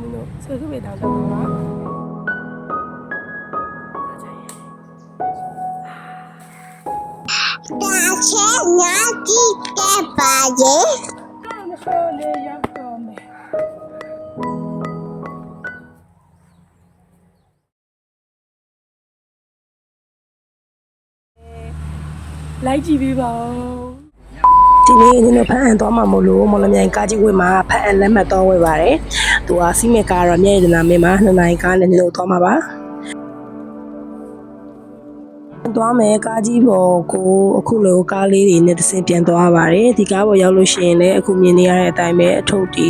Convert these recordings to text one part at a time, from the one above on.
နင်တို့ဆွေစုပေတောင်းတော့ပါ 大钱拿几个把爷。 မဆိုးလေးရောက်တော့မယ်လိုက်ကြည့်ပေးပါဦးဒီနေ့နင်တို့ဖန်အန်သွားမှာမို့လို့မော်လမြိုင်ကားကြီးဝေမှာဖန်အန်လက်မှတ်တော့ဝေပါတယ်။ သူကစီးမဲ့ကားတော့မြဲရည်နာမင်းမှာနှစ်နိုင်ကားနဲ့နင်တို့သွားမှာပါ။သွားမယ်ကားကြီးပေါ်ကိုအခုလိုကားလေးတွေနဲ့တစ်စင်ပြန်သွားပါတယ်ဒီကားပေါ်ရောက်လို့ရှိရင်လည်းအခုမြင်နေရတဲ့အတိုင်းပဲအထုပ်တီ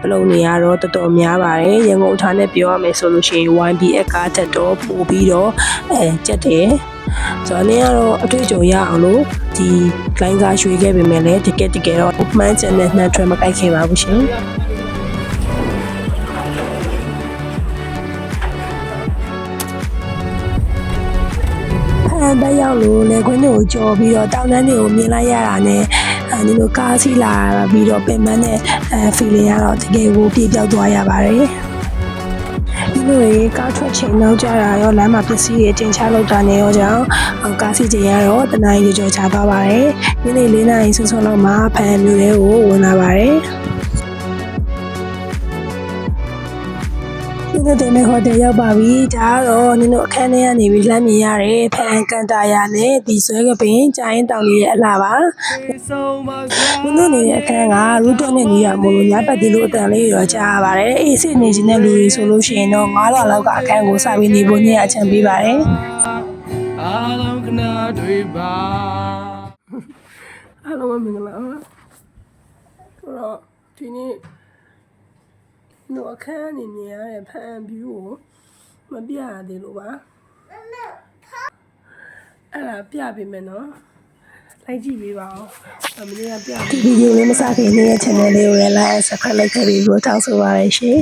ပလုံနေရတော့တော်တော်များပါတယ်ရန်ကုန်ထားနဲ့ပြောရမယ်ဆိုလို့ရှိရင် YBX ကားတက်တော့ပို့ပြီးတော့အဲကြက်တယ်ဆိုတော့လည်းကတော့အတွေ့အကြုံရအောင်လို့ဒီလိုင်းကားရွှေခဲ့ပေမဲ့လည်းတကယ်တကယ်တော့မှန်းချင်တဲ့နှမ်းထွဲမကိုက်ခဲ့ပါဘူးရှင် ဖန်ဘက်ရောက်လို့လေခွင်းတွေကိုကြော်ပြီးတော့တောင်တန်းတွေကိုမြင်လိုက်ရတာနဲ့အဲဒီလိုကားစီးလာပြီးတော့ပင်မနဲ့အဲ feeling ကတော့တကယ်ကိုပြေပြောက်သွားရပါတယ်ဒီလိုရေကားထွက်ချိန်နောက်ကြတာရောလမ်းမှာပစ္စည်းတွေတင်ချလောက်တာနေရောကြောင့်အော်ကားစီးချိန်ရတော့တနားရီကြော်ချသွားပါတယ်။ဒီနေ့၄နာရီဆွဆွလောက်မှာဖန်မျိုးတွေကိုဝင်လာပါတယ်။ ဒီနေ့တင်တဲ့ဟိုတယ်ရောက်ပါပြီဒါကတော့နင်တို့အခန်းထဲကနေပြီးလှမ်းမြင်ရတယ်ဖန်ကန်တာယာနဲ့ဒီဆွဲကပင်ကြာရင်တောင်လေးရဲ့အလှပါနင်တို့နေတဲ့အခန်းကရူတော့နဲ့နေရမို့လို့ညဘက်ဒီလိုအတန်လေးရောကြားရပါတယ်အေးစစ်နေခြင်းတဲ့လူတွေဆိုလို့ရှိရင်တော့9လောက်လောက်ကအခန်းကိုစပြီးနေဖို့ညအချမ်းပေးပါတယ်အားလုံးခဏတွေပါအားလုံးပဲမင်္ဂလာပါဆိုတော့ဒီနေ့ တို့အခန်းအနေနဲ့ရတဲ့ဖန်ဗျူကိုမပြရသေးလို့ပါအဲ့ဒါပြပေးမယ်နော်လိုက်ကြည့်ပေးပါဦးအမလေးကပြဒီဗီဒီယိုလေးမစခင်နေရဲ့ channel လေးကိုလည်း like subscribe လုပ်ခဲ့ပြီးလို့တောင်းဆိုပါရရှင်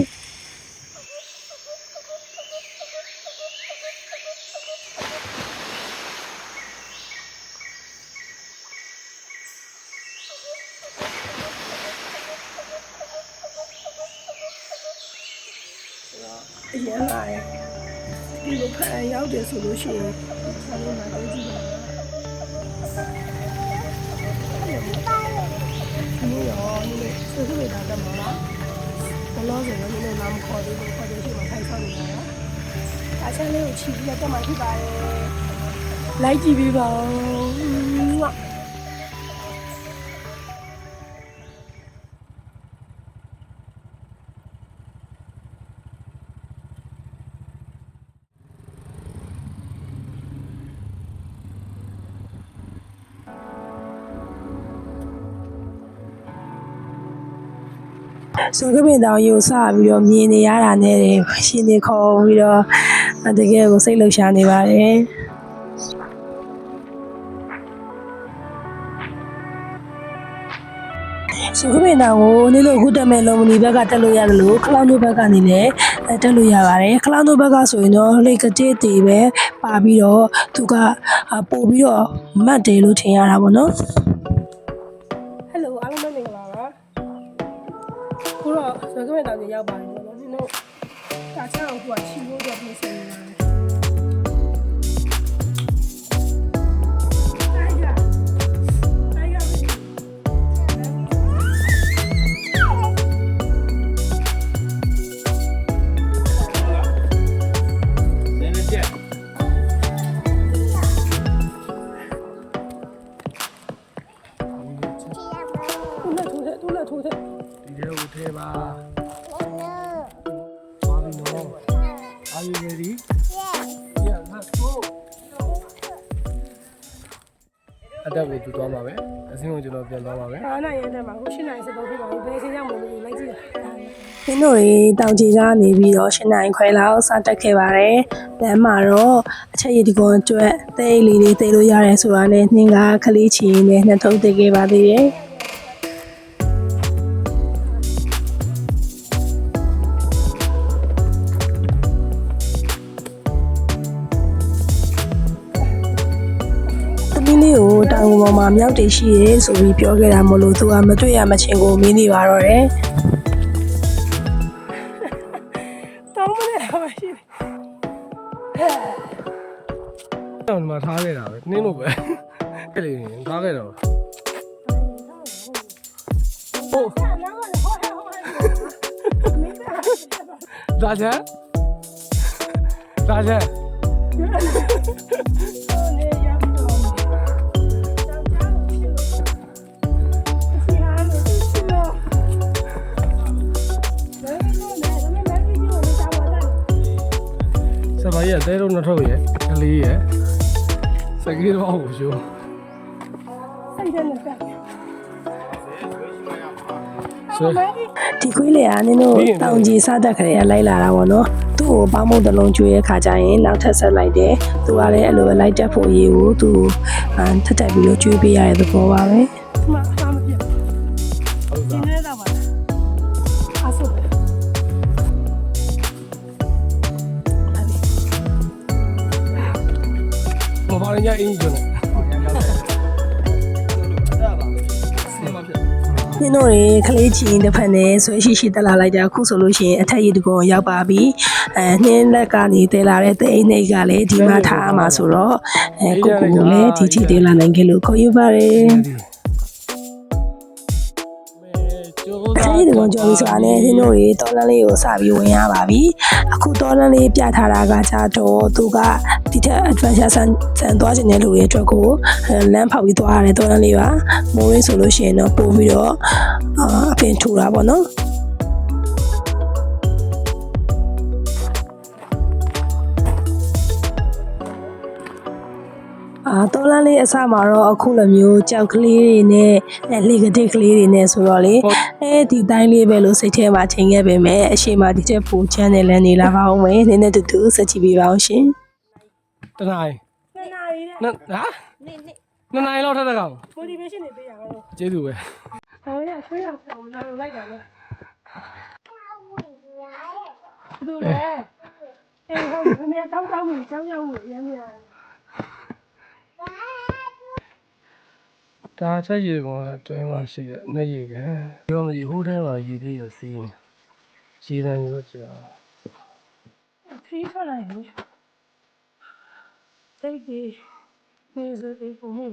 အရင်လာရဲ့ဒီလိုဖန်ရောက်တယ်ဆိုလို့ ရှိရင်ဆရာလေးမှာတော့ကြည့်ပါဒီရောဒီလိုဆွေးဆွေးတာတက်မှာလားဘလို့ဆိုရင်လည်းနာမခေါ်သေးဘူးခေါ်သေးရှိမှထိုင်ဆောင်နေတာနော်အချမ်းလေးကိုချီပြီးတော့တက်မှာဖြစ်ပါတယ်လိုက်ကြည့်ပေးပါဦး ဆိုကပင်တောင်ယူဆပြီးတော့မြင်နေရတာနဲ့ရှင်နေခေါ်ပြီးတော့တကယ်ကိုစိတ်လှုပ်ရှားနေပါတယ်ဆိုကပင်တောင်ကိုနေ့လို့အခုတက်မဲ့လုံမနီဘက်ကတက်လို့ရတယ်လို့ခလောင်းတို့ဘက်ကနေလည်းတက်လို့ရပါတယ်ခလောင်းတို့ဘက်ကဆိုရင်တော့လေကတိတေပဲပါပြီးတော့သူကပို့ပြီးတော့မတ်တယ်လို့ထင်ရတာပေါ့နော် င်တို့ရေတောင်ကြီးကနေပြီးတော့ရှင်းနိုင်ခွဲလောက်စတက်ခဲ့ပါတယ်လမ်းမှာတော့အချက်ရည်ဒီကွန်အတွက်တဲအိတ်လေးတွေတဲလို့ရတယ်ဆိုတာနဲ့နှင်းကခလေးချီရင်းနဲ့နှစ်ထုံးတဲခဲ့ပါသေးတယ်သမီးလေးကိုတောင်ပေါ်မှာမြောက်တည်ရှိရဲဆိုပြီးပြောခဲ့တာမလို့သူကမတွေ့ရမချင်းကိုမင်းနေပါတော့တယ် တော့ဒီမှာထားခဲ့တာပဲနင်းလို့ပဲအဲ့လေထားခဲ့တော့ဟုတ်ဒါချမ်းဒါချမ်းစပါရဲ့တဲတော့နှစ်ထုပ်ရဲ့ကလေးရဲ့ စကေးတော့ဟုတ်ရှိုးဆွဲဒီခွေးလေးကနင်တို့တောင်ကြီးစားတတ်ခရဲလိုက်လာတာပေါ့နော်သူ့ကိုပေါင်းမုံတစ်လုံးကျွေးရခါကျရင်နောက်ထပ်ဆက်လိုက်တယ်သူကလည်းအဲ့လိုပဲလိုက်တက်ဖို့ရေးကိုသူအမ်ထက်တက်ပြီးတော့ကျွေးပေးရတဲ့သဘောပါပဲ မပါရင်ကြအင်းကြီးကျွန်းနင်တို့တွေကလေးချင်းတစ်ဖက်နဲ့ဆွဲရှိရှိတက်လာလိုက်ကြအခုဆိုလို့ရှိရင်အထက်ရည်တကောရောက်ပါပြီအဲနှင်းလက်ကနေတဲလာတဲ့တဲ့အိမ်ကလည်းဒီမှာထားရမှာဆိုတော့အဲကိုကိုကိုလည်းဒီချီတဲလာနိုင်ကြလို့ခေါ်ယူပါရ စေအချိန်ဒီကောင်ကြော်ပြီးဆိုတာနဲ့ဒီတို့တွေတော်လန်းလေးကိုစပြီးဝင်ရပါပြီအခုတော်လန်းလေးပြထားတာကကြတော့သူကဒီထက် adventure ဆန်ဆန်သွားခြင်းတဲ့လူတွေအတွက်ကိုလမ်းဖောက်ပြီးသွားရတယ်တော်လန်းလေးပါမိုးရင်းဆိုလို့ရှိရင်တော့ပို့ပြီးတော့အာအပင်ထူတာပေါ့နော် အာတော်လန်းလေးအစမှာတော့အခုလိုမျိုးကြောက်ကလေးတွေနဲ့အဲလေကတိတ်ကလေးတွေနဲ့ဆိုတော့လေအဲဒီတိုင်းလေးပဲလို့စိတ်ထဲမှာချိန်ခဲ့ပေမဲ့အရှိမဒီချက်ပူချမ်းတယ်လည်းနေလာပါအောင်မယ်နည်းနည်းတူတူစက်ချပေးပါအောင်ရှင်တနားရီနှစ်နာရီနဲ့နှစ်ဟာနှစ်နာရီလောက်ထက်တကောင် motivation တွေပေးရအောင်ကျေးဇူးပဲဟောရဆွေးရအောင်လာလိုက်တာလေသူလည်းအေးဟုတ်ပြီမင်းတောင်းတောင်းမှုကြောင်းကြောင်းမှုရမ်းများ ဒါချက်ရည်ပေါ်တွဲမှရှိတယ်နှစ်ရည်ကပြောမကြည့်ဟိုးထဲမှာရည်သေးရစီးနေရည်တန်းရောကြာခရီးထွက်လာရင်တိတ်ကြီးနေစိုးလေးပုံမှု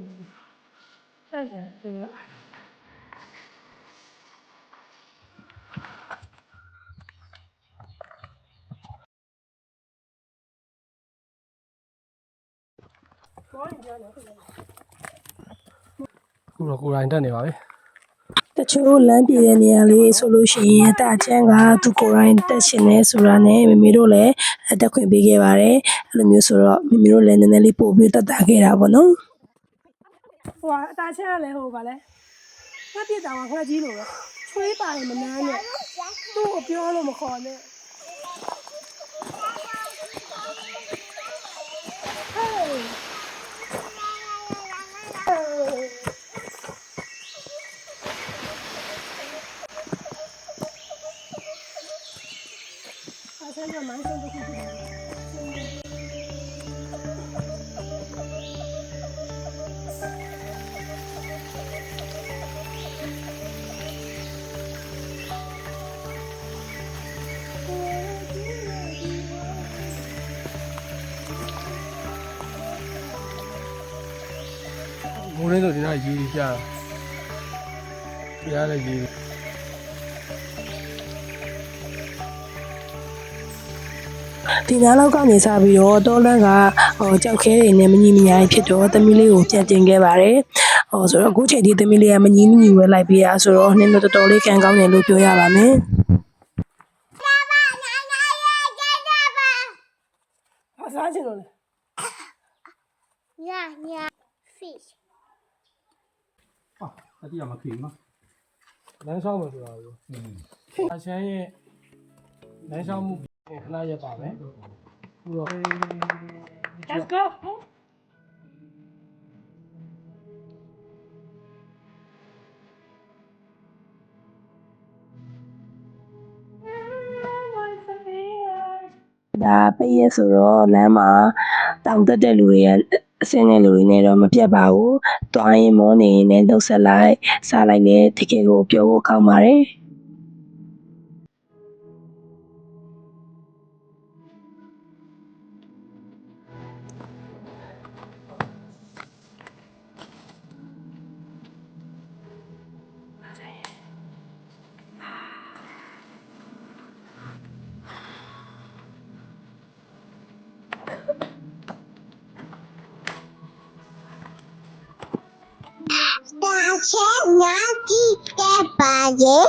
ဆက်တယ် ခုတော့ကိုယ်တိုင်တက်နေပါပြီတချို့လမ်းပြေတဲ့နေရာလေးဆိုလို့ရှိရင်အတချမ်းကသူကိုယ်တိုင်တက်ရှင်နေဆိုတာနဲ့မမေတို့လည်းအတက်ခွင့်ပေးခဲ့ပါတယ်အဲ့လိုမျိုးဆိုတော့မမေတို့လည်းနည်းနည်းလေးပို့ပြီးတက်တာခဲ့တာပေါ့နော်ဟိုအတချမ်းကလည်းဟိုပါလဲငါပြစ်တာကငါကြီးလို့ပဲချွေးပါရင်မနှမ်းနဲ့သူ့ကိုပြောလို့မခေါ်နဲ့အ ချမ်းကမိုင်းဆုံးတစ်ခု င်းဆိုဒီနားရည်ကြာပြရတဲ့ရည်ဒီနားလောက်ကနေစပြီးတော့တောလန်းကဟိုကြောက်ခဲတွေနဲ့မညီမညာဖြစ်တော့သမီးလေးကိုပြန်တင်ခဲ့ပါတယ်ဟိုဆိုတော့အခုချိန်ဒီသမီးလေးကမညီမညီဝဲလိုက်ပြီးရဆိုတော့နင်းတော့တော်တော်လေးကန်ကောင်းတယ်လို့ပြောရပါမယ်ဘာစားချင်လို့လဲ Yeah, yeah. Fish. အတိအမခေနော်လမ်းဆောင်မယ်ဆိုတာကိုအချမ်းရဲ့လမ်းဆောင်မှုခဏရက်ပါမယ်ခုတော့ Let's go ဒါပိတ်ရဆိုတော့လမ်းမှာတောင်တက်တဲ့လူတွေက အဆင့်နဲ့လူတွေနဲ့တော့မပြတ်ပါဘူး။သွားရင်မောနေရင်လည်းလှုပ်ဆက်လိုက်၊စားလိုက်နဲ့တကယ်ကိုပြောဖို့ကောင်းပါတယ်။ sẽ nhớ chi cha bà dễ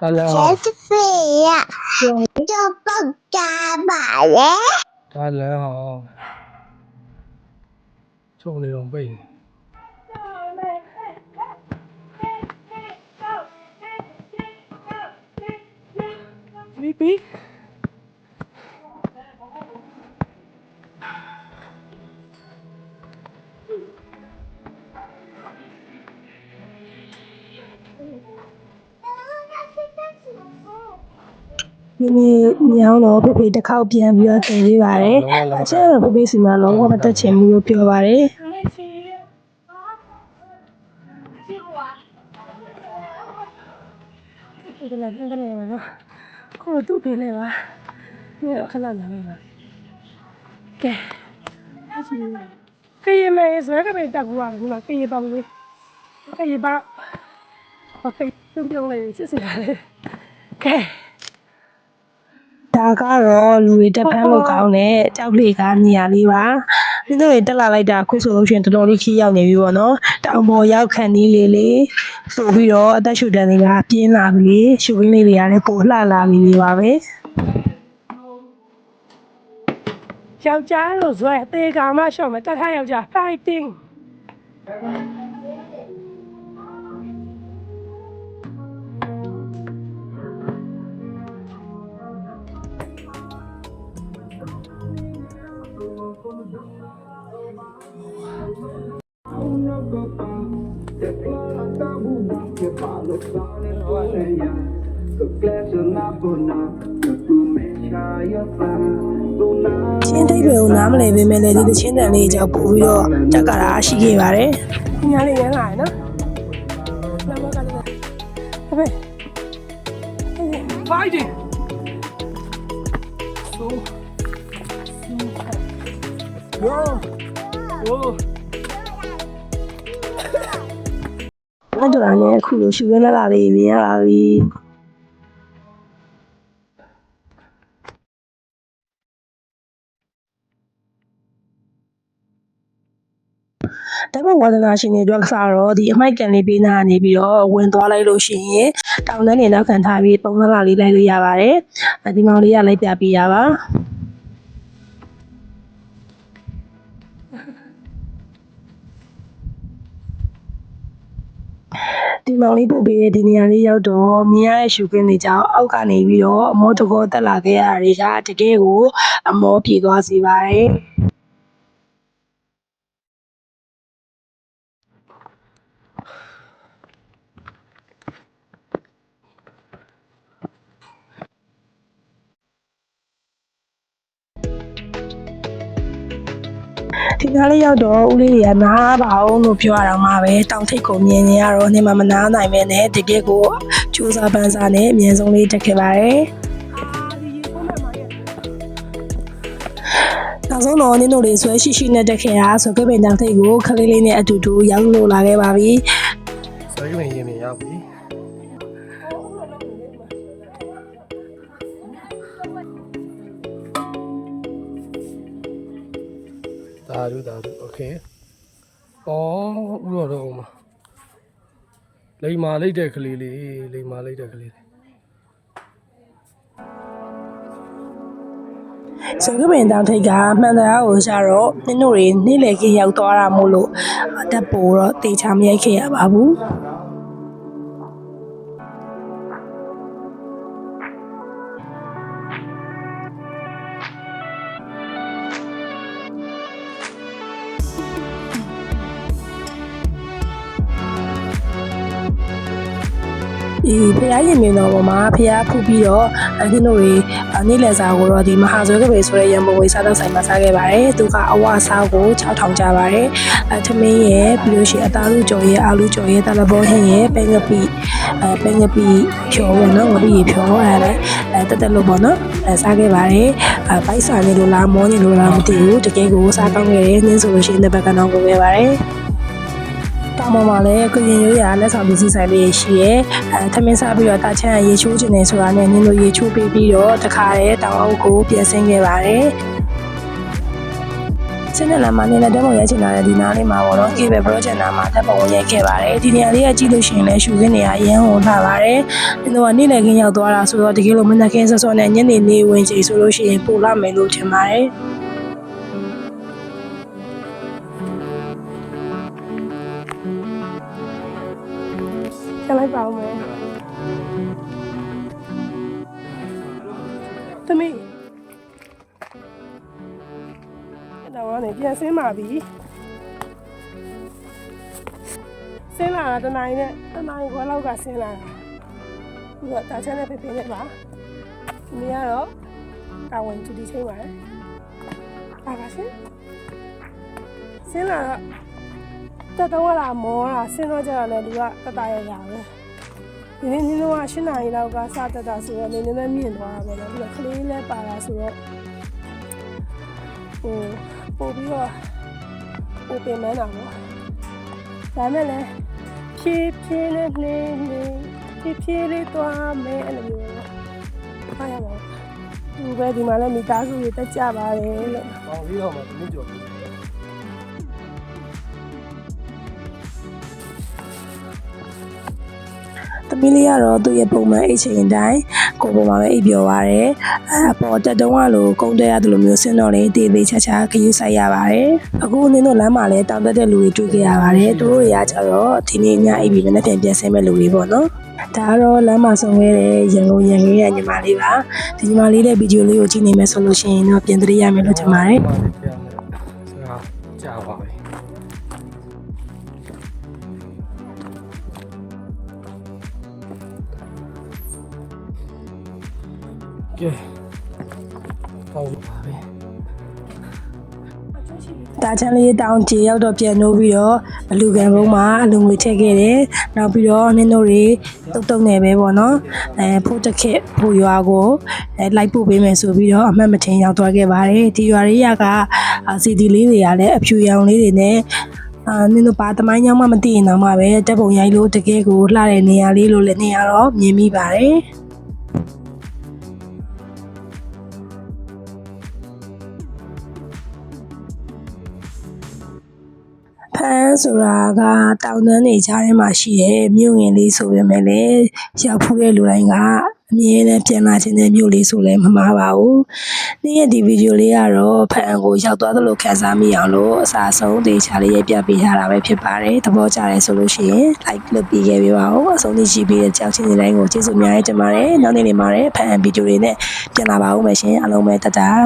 sẽ thích về ạ cho con cha bà dễ 大家好，祝你龙飞。Bí biết အောင်ချုံနေတော့ပိတ်နေပြီပြီ ဒီနေ့ညောင်းတော့ဖေဖေတစ်ခေါက်ပြန်ပြီးတော့သင်ပေးပါတယ်အချက်တော့ဖေဖေစီမှာလုံးဝမတက်ချင်ဘူးလို့ပြောပါတယ်ဒီကနေ့ဒီကနေ့မနော်ကိုတို့ပြေးလေပါဒီခဏလာမယ်ပါကဲခေးမဲဆွဲကပဲတက်ကူပါဘူးလားခေးပါဘူးခေးပါโอเคပြုံးပြုံးလေးစစ်စစ်ပါလေကဲ ဒါကတော့လူတွေတက်ဖမ်းလို့ကောင်းတဲ့ကြောက်လေကနေရာလေးပါ။ဒီလိုတက်လာလိုက်တာခွဆိုလို့ရှိရင်တော်တော်လေးခီးရောက်နေပြီပေါ့နော်။တောင်ပေါ်ရောက်ခံနေလေလေဆိုပြီးတော့အသက်ရှူတန်းတွေကပြင်းလာပြီ။ရှူရင်းလေးတွေကလည်းပိုလှလာပြီလေပါပဲ။ယောက်ျားလို့ဆိုရင်အသေးကောင်မှရှော့မယ်တက်ထားယောက်ျား fighting ချင်းတိတ်တွေကိုနားမလည်ပေမဲ့လည်းဒီတချင်းတန်လေးအကြောင်းပို့ပြီးတော့တက်ကရာရှိခဲ့ပါတယ်။ညာလေးရမ်းလာရနော်။လာမကလည်းအဖေ fighting so Whoa. Whoa. အဲ့တော့လည်းအခုလိုရှူရင်းလာလာလေးမြင်ရပါပြီ ဝါဒနာရှင်တွေအတွက်ကစားတော့ဒီအမိုက်ကန်လေးပေးနာနေပြီးတော့ဝင်သွားလိုက်လို့ရှိရင်တောင်တန်းနေနောက်ခံထားပြီးပုံစံလာလေးလိုက်လို့ရပါတယ်။ဒီမောင်လေးကလိုက်ပြပေးရပါ။ဒီမောင်လေးပို့ပေးတဲ့ဒီနေရာလေးရောက်တော့မြင်ရတဲ့ရှုခင်းတွေကြောင့်အောက်ကနေပြီးတော့အမောတကောတက်လာခဲ့ရတာတွေကတကယ်ကိုအမောပြေသွားစေပါတယ်။ ဒီနားလေးရောက်တော့ဦးလေးတွေကနားပါအောင်လို့ပြောရတော့မှပဲတောင်ထိပ်ကိုမြင်နေရတော့နေမှာမနာနိုင်ပဲနဲ့တကယ်ကိုစူးစမ်းပန်းစားနဲ့အမြဲဆုံးလေးတက်ခဲ့ပါတယ်နောက်ဆုံးတော့နင်းတို့လေးဆွဲရှိရှိနဲ့တက်ခဲ့တာဆိုခဲ့ပင်တောင်ထိပ်ကိုခလေးလေးနဲ့အတူတူရောက်လို့လာခဲ့ပါပြီဆွဲကရင်ရင် ဒါရူဒါရူโอเคအော်ဥတော်တော့ဦးမလိမ္မာလိုက်တဲ့ကလေးလေးလိမ္မာလိုက်တဲ့ကလေးလေး ဆိုခဲ့ပင်တောင်ထိပ်ကမှန်တရားကိုရှာတော့နင်းတို့တွေနေ့လည်ခင်းရောက်သွားတာမို့လို့အတက်ပိုတော့တေချာမရိုက်ခဲ့ရပါဘူး ဒီဖရားရင်မြင်တော်ပေါ်မှာဖရားဖူးပြီးတော့အတင်းတို့တွေနေ့လည်စာကိုတော့ဒီမဟာဆွဲကပေဆိုတဲ့ရံပုံငွေစားတော့ဆိုင်မှာစားခဲ့ပါတယ်။သူကအဝအစားကို6000ကျပါတယ်။အထမင်းရဲ့ပြီးလို့ရှိရင်အသားလူကြော်ရဲ့အာလူကြော်ရဲ့တာလဘောဟင်းရဲ့ပဲငပိအဲပဲငပိဖြောပေါ့နော်ငပိဖြောအဲလည်းအဲတက်တက်လို့ပေါ့နော်အဲစားခဲ့ပါတယ်။အဲဘိုက်စာနေလို့လားမောနေလို့လားမသိဘူး။တကယ်ကိုစားကောင်းခဲ့တယ်။နင်းဆိုလို့ရှိရင်တစ်ပတ်ကတော့ကုန်ခဲ့ပါတယ်။ တောင်ပေါ်မှာလည်းကိုရင်ရိုးရာလက်ဆောင်ပစ္စည်းဆိုင်လေးရှိရဲအဲထမင်းစားပြီးတော့တာချမ်းရေချိုးခြင်းနေဆိုတာနဲ့နင်းတို့ရေချိုးပေးပြီးတော့တခါတည်းတောင်အုပ်ကိုပြန်ဆင်းခဲ့ပါတယ်စစနေလမ်းမှာနေနဲ့ဓာတ်ပုံရိုက်ချင်တာတဲ့ဒီနားလေးမှာပေါ့နော် cable project နားမှာဓာတ်ပုံဝင်ရိုက်ခဲ့ပါတယ်ဒီနေရာလေးကကြည့်လို့ရှိရင်လည်းရှူခင်းနေရအရန်ဟိုလှပါတယ်ဒီတော့နေ့လည်ခင်းရောက်သွားတာဆိုတော့တကယ်လို့မနက်ခင်းစောစောနဲ့ညနေနေဝင်ချိန်ဆိုလို့ရှိရင်ပိုလာမယ်လို့ထင်ပါတယ် ဆက်လိုက်ပါဦးမယ်သမီးအဲ့တော့ကနေပြန်ဆင်းပါပြီဆင်းလာတာတနိုင်နဲ့တနိုင်ခွဲလောက်ကဆင်းလာတာပြီးတော့တာချမ်းနဲ့ဖေဖေနဲ့ပါဒီနေ့ကတော့တာဝန်သူဒီချိန်ပါတယ်ပါပါရှင်ဆင်းလာတော့ တတော်လာမောတာဆင်းတော့ကြတော့လေလူကတတရရပဲဒီနေ့နင်တို့က၈နာရီလောက်ကစတက်တာဆိုတော့နည်းနည်းမြင့်သွားတာပဲနော်ပြီးတော့ကလေးလည်းပါလာဆိုတော့ဟိုပို့ပြီးတော့ပို့ပင်မန်းတာပေါ့ဒါမဲ့လည်းဖြည်းဖြည်းနဲ့နေနေဖြည်းဖြည်းလေးသွားမယ်အဲ့လိုမျိုးပေါ့ဖားရပါဘူးဒီပဲဒီမှာလည်းမိသားစုတွေတက်ကြပါတယ်လို့။ဟောလေးတော့မှသမီးကြော်ပြီ မီးလေးကတော့သူ့ရဲ့ပုံမှန်အိတ်ချိန်တိုင်းကိုပုံမှာပဲအိပ်ပျော်ပါတယ်အပေါ်တက်တုံးကလိုကုန်းတက်ရတယ်လို့မျိုးစင်းတော့လေတေးသေးချာချာခယူဆိုင်ရပါတယ်အခုနင်းတို့လမ်းမှာလည်းတောင်တက်တဲ့လူတွေတွေ့ကြရပါတယ်သူတို့တွေကကြတော့ဒီနေ့ညအိပ်ပြီးမနေ့ပြန်ပြန်ဆင်းမဲ့လူတွေပေါ့နော်ဒါကတော့လမ်းမှာဆုံခဲ့တဲ့ရန်ကုန်ရန်ကြီးရဲ့ညီမလေးပါဒီညီမလေးရဲ့ဗီဒီယိုလေးကိုကြည့်နေမယ်ဆိုလို့ရှိရင်တော့ပြန်သတိရမယ်လို့ထင်ပါတယ်။ ကဲ။ပေါ့ပါပဲ။တာချမ်းလေးတောင်းကြည်ရောက်တော့ပြန်လို့ပြီးတော့ဘလူကန်ဘုံမှာအလုံငွေထည့်ခဲ့တယ်။နောက်ပြီးတော့နင်းတို့တွေတုတ်တုတ်နေပဲပေါ့နော်။အဲဖို့တစ်ခက်ဖို့ရွာကိုအဲလိုက်ပို့ပေးမယ်ဆိုပြီးတော့အမှတ်မထင်ရောက်သွားခဲ့ပါတယ်။ဒီရွာလေးရကစီဒီလေးတွေကလည်းအဖြူရောင်လေးတွေနဲ့အာနင်းတို့ပါတမိုင်းကြောင်းမှမသိရင်တော့မှပဲတက်ပုံရိုက်လို့တကယ်ကိုလှတဲ့နေရာလေးလို့လည်းနေရာတော့မြင်မိပါတယ်။ န်ဆိုတာက တောင်တန်းတွေကြားထဲမှာရှိတဲ့ မြို့ငယ်လေးဆိုပေမဲ့လည်း ရောက်ဖူးတဲ့လူတိုင်းက အမြဲတမ်းပြန်လာခြင်းတဲ့မြို့လေးဆိုလည်း မမှားပါဘူး။နေ့ရက်ဒီဗီဒီယိုလေးကတော့ဖန်ကို ရောက်သွားသလို ခံစားမိအောင်လို့ အစားဆုံးတေချာလေး ရိုက်ပြပေးထားတာပဲ ဖြစ်ပါတယ်။သဘောကျတယ်ဆိုလို့ရှိရင် like လုပ်ပေးခဲ့ပေးပါဦး။အဆုံးထိ ကြည့်ပေးတဲ့ကြောက်ချင်းတွေတိုင်းကို ကျေးဇူးအများကြီးတင်ပါတယ်။နောက်နေ့နေမှာလည်းဖန်ဗီဒီယိုတွေနဲ့ ပြန်လာပါဦးမယ်ရှင်။အားလုံးပဲတတ်တာ။